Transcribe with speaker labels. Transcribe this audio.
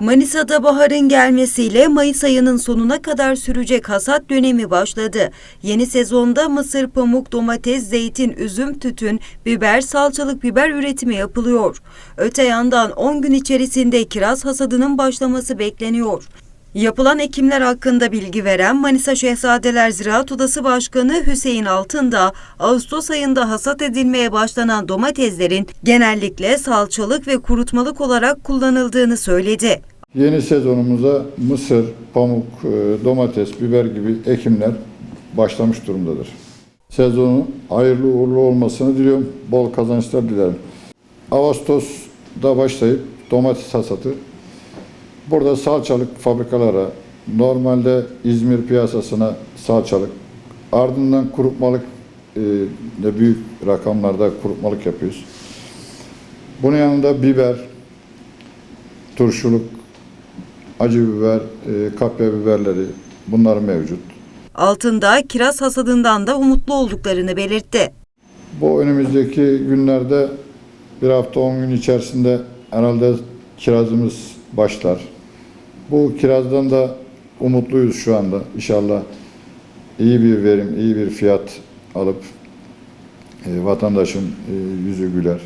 Speaker 1: Manisa'da baharın gelmesiyle Mayıs ayının sonuna kadar sürecek hasat dönemi başladı. Yeni sezonda mısır, pamuk, domates, zeytin, üzüm, tütün, biber, salçalık biber üretimi yapılıyor. Öte yandan 10 gün içerisinde kiraz hasadının başlaması bekleniyor. Yapılan ekimler hakkında bilgi veren Manisa Şehzadeler Ziraat Odası Başkanı Hüseyin Altındağ, Ağustos ayında hasat edilmeye başlanan domateslerin genellikle salçalık ve kurutmalık olarak kullanıldığını söyledi.
Speaker 2: Yeni sezonumuza mısır, pamuk, e, domates, biber gibi ekimler başlamış durumdadır. Sezonu hayırlı uğurlu olmasını diliyorum. Bol kazançlar dilerim. Ağustos'da başlayıp domates hasatı. Burada salçalık fabrikalara, normalde İzmir piyasasına salçalık, ardından kurutmalık e, de büyük rakamlarda kurutmalık yapıyoruz. Bunun yanında biber, turşuluk, acı biber, e, kapya biberleri bunlar mevcut.
Speaker 1: Altında kiraz hasadından da umutlu olduklarını belirtti.
Speaker 2: Bu önümüzdeki günlerde bir hafta 10 gün içerisinde herhalde kirazımız başlar. Bu kirazdan da umutluyuz şu anda. İnşallah iyi bir verim, iyi bir fiyat alıp e, vatandaşın e, yüzü güler.